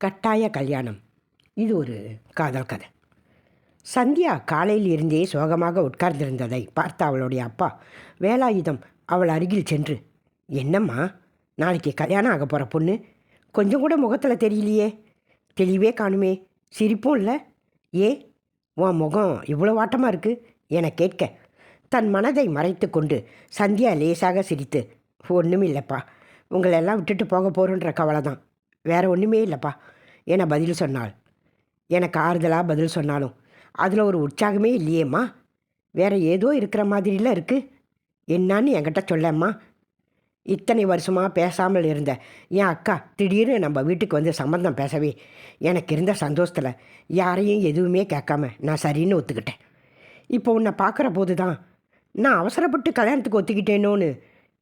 கட்டாய கல்யாணம். இது ஒரு காதல் கதை. சந்தியா காலையில் இருந்தே சோகமாக உட்கார்ந்திருந்ததை பார்த்த அவளுடைய அப்பா வேலாயுதம் அவள் அருகில் சென்று என்னம்மா நாளைக்கு கல்யாணம் ஆக போகிற பொண்ணு? கொஞ்சம் கூட முகத்தில் தெரியலையே. தெளிவே காணுமே. சிரிப்பும் இல்லை? ஏ உன் முகம் இவ்வளோ வாட்டமாக இருக்கு? என கேட்க தன் மனதை மறைத்து கொண்டு சந்தியா லேசாக சிரித்து ஒன்றும் இல்லைப்பா உங்களெல்லாம் விட்டுட்டு போக போகிறோன்ற கவலை தான் வேற ஒன்றுமே இல்லைப்பா. என பதில் சொன்னாள். எனக்கு ஆறுதலாக பதில் சொன்னாலும். அதில் ஒரு உற்சாகமே இல்லையேம்மா. வேற ஏதோ இருக்கிற மாதிரிலாம் இருக்குது என்னான்னு என்கிட்ட சொல்லம்மா. இத்தனை வருஷமாக பேசாமல் இருந்த என் அக்கா திடீர்னு நம்ம வீட்டுக்கு வந்து சம்மந்தம் பேசவே எனக்கு இருந்த சந்தோஷத்தில் யாரையும் எதுவுமே கேட்காம நான் சரின்னு ஒத்துக்கிட்டேன். இப்போ உன்னை பார்க்குற போது தான் நான் அவசரப்பட்டு கல்யாணத்துக்கு ஒத்துக்கிட்டேனோன்னு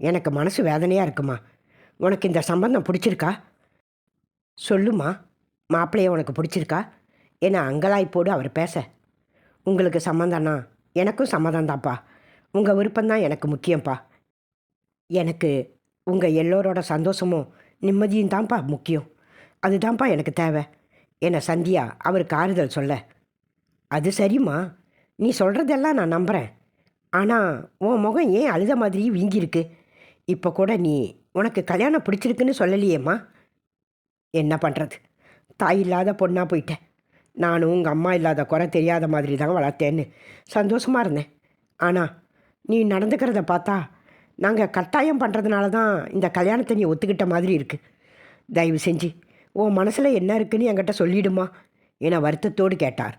எனக்கு மனசு வேதனையாக இருக்குமா? உனக்கு இந்த சம்பந்தம் பிடிச்சிருக்கா? சொல்லுமா? மாப்பிள்ளைய உனக்கு பிடிச்சிருக்கா? ஏன்னா அங்கலாய் போடு அவர் பேச. உங்களுக்கு சம்மந்தானா எனக்கும் சம்மதம் தான்ப்பா உங்கள் விருப்பம்தான் எனக்கு முக்கியம்ப்பா. எனக்கு உங்கள் எல்லோரோட சந்தோஷமும் நிம்மதியும் தான்ப்பா முக்கியம். அதுதான்ப்பா எனக்கு தேவை. என்னை சந்தியா அவருக்கு ஆறுதல் சொல்ல. அது சரிம்மா. நீ சொல்கிறதெல்லாம் நான் நம்புகிறேன் ஆனால் உன் முகம் ஏன் அழுத மாதிரி வீங்கியிருக்கு? இப்போ கூட நீ உனக்கு கல்யாணம் பிடிச்சிருக்குன்னு சொல்லலையேம்மா. என்ன பண்ணுறது தாய் இல்லாத பொண்ணாக போயிட்டேன் நானும் உங்கள் அம்மா இல்லாத குறை தெரியாத மாதிரி தான் வளர்த்தேன்னு. சந்தோஷமாக இருந்தேன். ஆனால் நீ நடந்துக்கிறத பார்த்தா நாங்கள் கட்டாயம் பண்ணுறதுனால தான் இந்த கல்யாணத்தை நீ ஒத்துக்கிட்ட மாதிரி இருக்குது தயவு செஞ்சு உன் மனசில் என்ன இருக்குன்னு என்கிட்ட சொல்லிடுமா? என வருத்தத்தோடு கேட்டார்.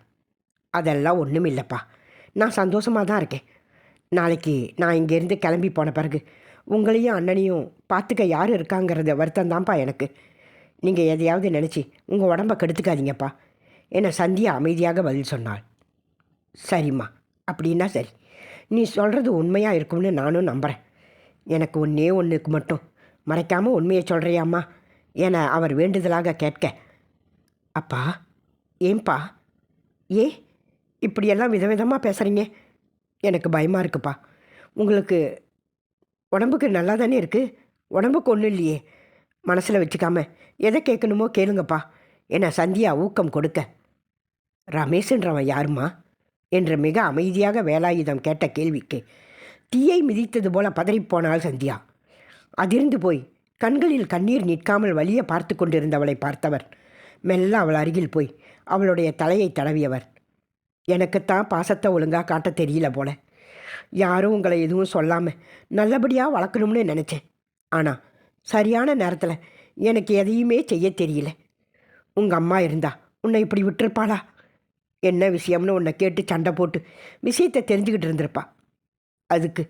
அதெல்லாம் ஒன்றும் இல்லைப்பா. நான் சந்தோஷமாக தான் இருக்கேன். நாளைக்கு நான் இங்கேருந்து கிளம்பி போன பிறகு உங்களையும் அண்ணனையும் பார்த்துக்க யார் இருக்காங்கிறத வருத்தம் தான்ப்பா எனக்கு. நீங்கள் எதையாவது நினச்சி உங்கள் உடம்ப கெடுத்துக்காதீங்கப்பா. என சந்தியா அமைதியாக பதில் சொன்னாள். சரிம்மா அப்படின்னா சரி. நீ சொல்கிறது உண்மையாக இருக்கும்னு நானும் நம்புகிறேன் எனக்கு ஒன்றே ஒன்றுக்கு மட்டும். மறைக்காமல் உண்மையை சொல்கிறியாம்மா என அவர் வேண்டுதலாக கேட்க அப்பா ஏன்பா? ஏ இப்படியெல்லாம் விதவிதமாக பேசுகிறீங்க எனக்கு பயமாக இருக்குப்பா. உங்களுக்கு உடம்புக்கு நல்லா தானே இருக்குது உடம்புக்கு ஒன்றும் இல்லையே. மனசில் வச்சுக்காம எதை கேட்கணுமோ கேளுங்கப்பா. என சந்தியா ஊக்கம் கொடுக்க. ரமேஷ்ன்றவன் யாருமா என்று மிக அமைதியாக வேலாயுதம் கேட்ட கேள்விக்கு தீயை மிதித்தது போல பதறிப்போனாள் சந்தியா. அதிர்ந்து போய் கண்களில் கண்ணீர் நிற்காமல் வலிய பார்த்து கொண்டிருந்தவளை பார்த்தவர் மெல்ல அவள் அருகில் போய் அவளுடைய தலையை தடவியவர். எனக்குத்தான் பாசத்தை ஒழுங்காக காட்ட தெரியல போல. யாரும் உங்களை எதுவும் சொல்லாமல் நல்லபடியாக வளர்க்கணும்னு நினச்சேன். ஆனால் சரியான நேரத்தில் எனக்கு எதையுமே செய்ய தெரியல. உங்கள் அம்மா இருந்தா உன்னை இப்படி விட்டுருப்பாளா? என்ன விஷயம்னு உன்னை கேட்டு சண்டை போட்டு விஷயத்தை தெரிஞ்சுக்கிட்டு இருந்திருப்பா. அதுக்கு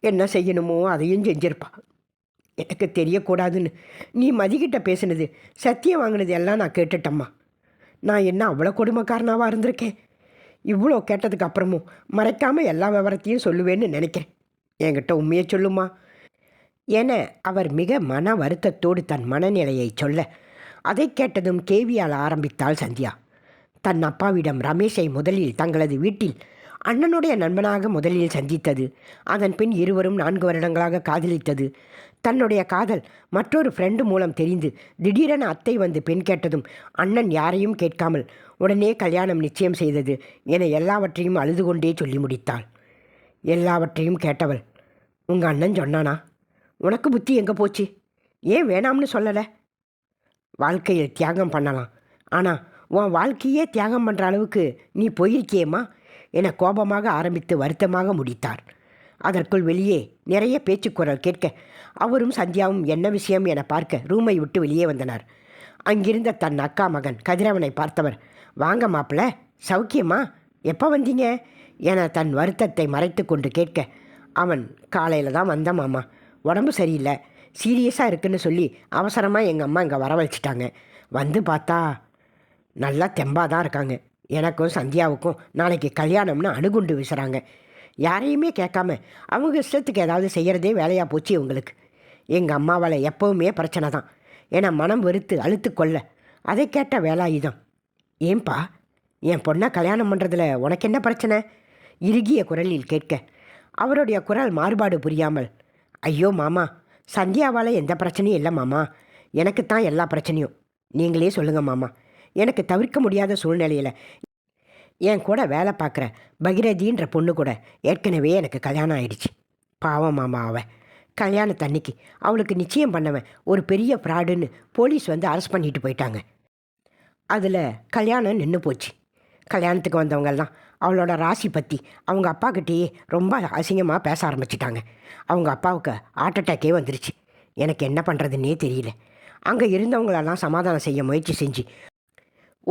என்ன செய்யணுமோ அதையும் செஞ்சிருப்பா. எனக்கு தெரியக்கூடாதுன்னு நீ மதிக்கிட்ட பேசுனது சத்தியம் வாங்கினது எல்லாம் நான் கேட்டுட்டம்மா. நான் என்ன அவ்வளோ கொடுமைக்காரனாவாக இருந்திருக்கேன்? இவ்வளோ கேட்டதுக்கு அப்புறமும் மறைக்காமல் எல்லா விவரத்தையும் சொல்லுவேன்னு நினைக்கிறேன். என்கிட்ட உண்மையை சொல்லுமா? என அவர் மிக மன வருத்தத்தோடு தன் மனநிலையை சொல்ல அதை கேட்டதும் கேவியால் ஆரம்பித்தாள் சந்தியா. தன் அப்பாவிடம் ரமேஷை முதலில் தங்களது வீட்டில் அண்ணனுடைய நண்பனாக முதலில் சந்தித்தது அதன் பின் இருவரும் நான்கு வருடங்களாக காதலித்தது. தன்னுடைய காதல் மற்றொரு ஃப்ரெண்டு மூலம் தெரிந்து திடீரென அத்தை வந்து பெண் கேட்டதும் அண்ணன் யாரையும் கேட்காமல் உடனே கல்யாணம் நிச்சயம் செய்தது என எல்லாவற்றையும் அழுது கொண்டே சொல்லி முடித்தாள். எல்லாவற்றையும் கேட்டவள் உங்கள் அண்ணன் சொன்னானா? உனக்கு புத்தி எங்கே போச்சு? ஏன் வேணாம்னு சொல்லலை? வாழ்க்கையில் தியாகம் பண்ணலாம். ஆனால் உன் வாழ்க்கையே தியாகம் பண்ணுற அளவுக்கு நீ போயிருக்கியேம்மா? என கோபமாக ஆரம்பித்து வருத்தமாக முடித்தார். அதற்குள் வெளியே நிறைய பேச்சுக்குரல் கேட்க அவரும் சந்தியாவும் என்ன விஷயம் என பார்க்க ரூமை விட்டு வெளியே வந்தனர். அங்கிருந்த தன் அக்கா மகன் கதிரவனை பார்த்தவர் வாங்க மாப்பிள்ள சௌக்கியமா? எப்போ வந்தீங்க? என தன் வருத்தத்தை மறைத்து கொண்டு கேட்க அவன் காலையில் தான் வந்த மாமா. உடம்பு சரியில்லை. சீரியஸாக இருக்குன்னு சொல்லி அவசரமாக எங்கள் அம்மா இங்கே வரவழைச்சிட்டாங்க வந்து பார்த்தா நல்லா தெம்பாக தான் இருக்காங்க. எனக்கும் சந்தியாவுக்கும் நாளைக்கு கல்யாணம்னு அணுகுண்டு வீசுகிறாங்க யாரையுமே கேட்காம அவங்க இஷ்டத்துக்கு ஏதாவது செய்கிறதே வேலையாக போச்சு உங்களுக்கு எங்கள் அம்மாவால் எப்போவுமே பிரச்சனை தான். ஏன்னா மனம் வெறுத்து அழுத்து கொள்ள. அதை கேட்ட வேலாயுதம் ஏன்பா என் பொண்ணை கல்யாணம் பண்ணுறதுல உனக்கு என்ன பிரச்சனை? இறுகிய குரலில் கேட்க அவருடைய குரல் மாறுபாடு புரியாமல் ஐயோ மாமா. சந்தியாவால் எந்த பிரச்சனையும் இல்லை மாமா. எனக்கு தான் எல்லா பிரச்சனையும். நீங்களே சொல்லுங்கள் மாமா. எனக்கு தவிர்க்க முடியாத சூழ்நிலையில் என் கூட வேலை பார்க்குற பகிரதின்ற பொண்ணு கூட ஏற்கனவே எனக்கு கல்யாணம் ஆயிடுச்சு. பாவம் மாமா அவன் கல்யாணத்தன்னைக்கு அவளுக்கு நிச்சயம் பண்ணவன் ஒரு பெரிய ஃப்ராடுன்னு போலீஸ் வந்து அரெஸ்ட் பண்ணிட்டு போயிட்டாங்க. அதில் கல்யாணம் நின்று போச்சு. கல்யாணத்துக்கு வந்தவங்கெல்லாம் அவளோட ராசி பற்றி அவங்க அப்பாக்கிட்டேயே ரொம்ப அசிங்கமாக பேச ஆரம்பிச்சிட்டாங்க. அவங்க அப்பாவுக்கு ஹார்ட் அட்டாக்கே வந்துருச்சு. எனக்கு என்ன பண்ணுறதுன்னே தெரியல. அங்கே இருந்தவங்களெல்லாம் சமாதானம் செய்ய முயற்சி செஞ்சு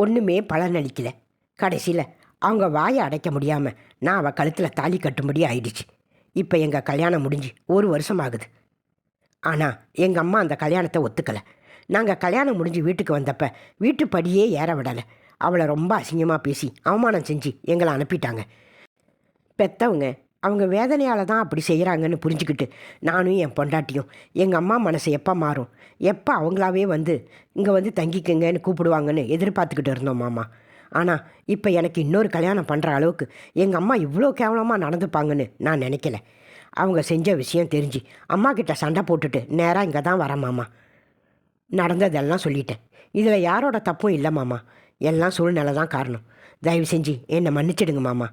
ஒன்றுமே பலனளிக்கலை கடைசியில் அவங்க வாயை அடைக்க முடியாமல் நான் அவள் கழுத்தில் தாலி கட்டும்படி ஆயிடுச்சு. இப்போ எங்கள் கல்யாணம் முடிஞ்சு ஒரு வருஷம் ஆகுது ஆனால் எங்கள் அம்மா அந்த கல்யாணத்தை ஒத்துக்கலை. நாங்கள் கல்யாணம் முடிஞ்சு வீட்டுக்கு வந்தப்போ வீட்டு படியே ஏற விடலை. அவளை ரொம்ப அசிங்கமாக பேசி அவமானம் செஞ்சு எங்களை அனுப்பிட்டாங்க. பெத்தவங்க அவங்க வேதனையால் தான் அப்படி செய்கிறாங்கன்னு புரிஞ்சுக்கிட்டு நானும் என் பொண்டாட்டியும் எங்கள் அம்மா மனசு எப்போ மாறும்? எப்போ அவங்களாவே வந்து இங்கே வந்து தங்கிக்கங்கன்னு கூப்பிடுவாங்கன்னு எதிர்பார்த்துக்கிட்டு இருந்தோம் மாமா. ஆனால் இப்போ எனக்கு இன்னொரு கல்யாணம் பண்ணுற அளவுக்கு எங்கள் அம்மா இவ்வளோ கேவலமாக நடந்துப்பாங்கன்னு நான் நினைக்கல. அவங்க செஞ்ச விஷயம் தெரிஞ்சு அம்மா கிட்ட சண்டை போட்டுட்டு நேராக இங்கே தான் வரேன் மாமா. நடந்ததெல்லாம் சொல்லிட்டேன். இதில் யாரோட தப்பும் இல்லை மாமா. எல்லாம் சூழ்நிலை தான் காரணம். தயவு செஞ்சு என்னை மன்னிச்சிடுங்க மாமா.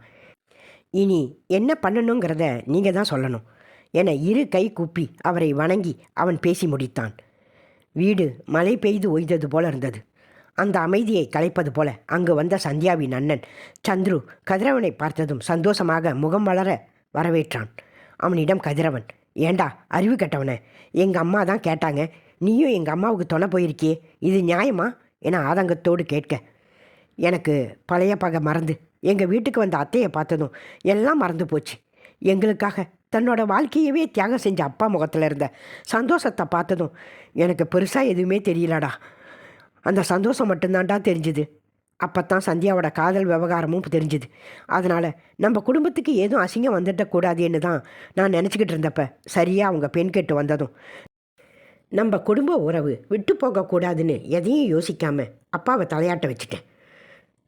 இனி என்ன பண்ணணுங்கிறத நீங்கள் தான் சொல்லணும். என இரு கை கூப்பி அவரை வணங்கி அவன் பேசி முடித்தான். வீடு மழை பெய்து ஒய்தது போல இருந்தது. அந்த அமைதியை கலைப்பது போல அங்கு வந்த சந்தியாவின் அண்ணன் சந்துரு கதிரவனை பார்த்ததும் சந்தோஷமாக முகம் வளர வரவேற்றான். அவனிடம் கதிரவன் ஏண்டா அறிவு கெட்டவனே? எங்கள் அம்மா தான் கேட்டாங்க. நீயும் எங்கள் அம்மாவுக்கு துணை போயிருக்கியே. இது நியாயமா? என ஆதங்கத்தோடு கேட்க எனக்கு பழைய பகை மறந்து எங்கள் வீட்டுக்கு வந்த அத்தையை பார்த்ததும் எல்லாம் மறந்து போச்சு. எங்களுக்காக தன்னோட வாழ்க்கையவே தியாகம் செஞ்ச அப்பா முகத்தில் இருந்த சந்தோஷத்தை பார்த்ததும் எனக்கு பெருசாக எதுவுமே தெரியலடா. அந்த சந்தோஷம் மட்டும்தான்டா தெரிஞ்சுது. அப்போ தான் சந்தியாவோட காதல் விவகாரமும் தெரிஞ்சுது. அதனால் நம்ம குடும்பத்துக்கு ஏதும் அசிங்கம் வந்துட்டக்கூடாதுன்னு தான் நான் நினச்சிக்கிட்டு இருந்தப்ப சரியாக அவங்க பெண் கேட்டு வந்ததும். நம்ம குடும்ப உறவு விட்டு போகக்கூடாதுன்னு எதையும் யோசிக்காமல் அப்பாவை தலையாட்ட வச்சுட்டேன்.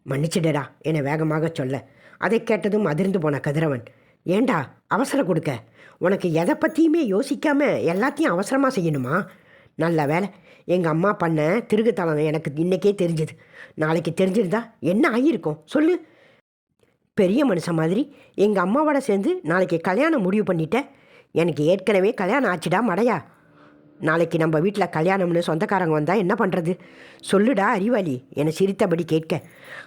மன்னிச்சிடடா என வேகமாக சொல்ல. அதை கேட்டதும் அதிர்ந்து போன கதிரவன். ஏண்டா அவசரம் கொடுக்க? உனக்கு எதை பற்றியுமே யோசிக்காம எல்லாத்தையும் அவசரமாக செய்யணுமா? நல்ல வேலை எங்கள் அம்மா பண்ண திருகுத்தலம் எனக்கு இன்றைக்கே தெரிஞ்சுது. நாளைக்கு தெரிஞ்சிருந்தா என்ன ஆகியிருக்கும் சொல்லு. பெரிய மனுஷன் மாதிரி எங்கள் அம்மாவோட சேர்ந்து நாளைக்கு கல்யாணம் முடிவு பண்ணிட்டேன் எனக்கு ஏற்கனவே கல்யாணம் ஆச்சுடா மடையா. நாளைக்கு நம்ம வீட்டில் கல்யாணம்னு சொந்தக்காரங்க வந்தால் என்ன பண்ணுறது சொல்லுடா அறிவாளி என சிரித்தபடி கேட்க.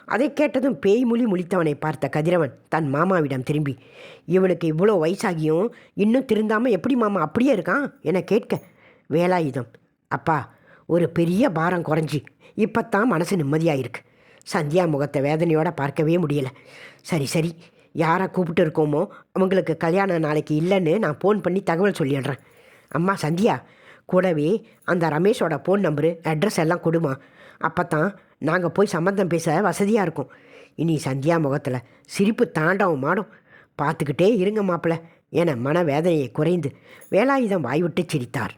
அதை கேட்டதும் பேய் மொழி முழித்தவனை பார்த்த கதிரவன் தன் மாமாவிடம் திரும்பி இவனுக்கு இவ்வளோ வயசாகியும் இன்னும் திருந்தாமல் எப்படி மாமா அப்படியே இருக்கான்? என கேட்க வேலாயுதம் அப்பா ஒரு பெரிய பாரம் குறைஞ்சி இப்போத்தான் மனசு நிம்மதியாக இருக்குது சந்தியா முகத்தை வேதனையோடு பார்க்கவே முடியல. சரி சரி யாரை கூப்பிட்டு இருக்கோமோ அவங்களுக்கு கல்யாணம் நாளைக்கு இல்லைன்னு நான் ஃபோன் பண்ணி தகவல் சொல்லிடுறேன். அம்மா சந்தியா கூடவே அந்த ரமேஷோட ஃபோன் நம்பரு அட்ரஸ் எல்லாம் கொடுமா. அப்போ தான் நாங்கள் போய் சம்மந்தம் பேச வசதியாக இருக்கும். இனி சந்தியா முகத்தில் சிரிப்பு தாண்டவும் மாடும். பார்த்துக்கிட்டே இருங்க மாப்பிள்ள என மனவேதனையை குறைந்து வேலாயுதம் வாய்விட்டு சிரித்தார்.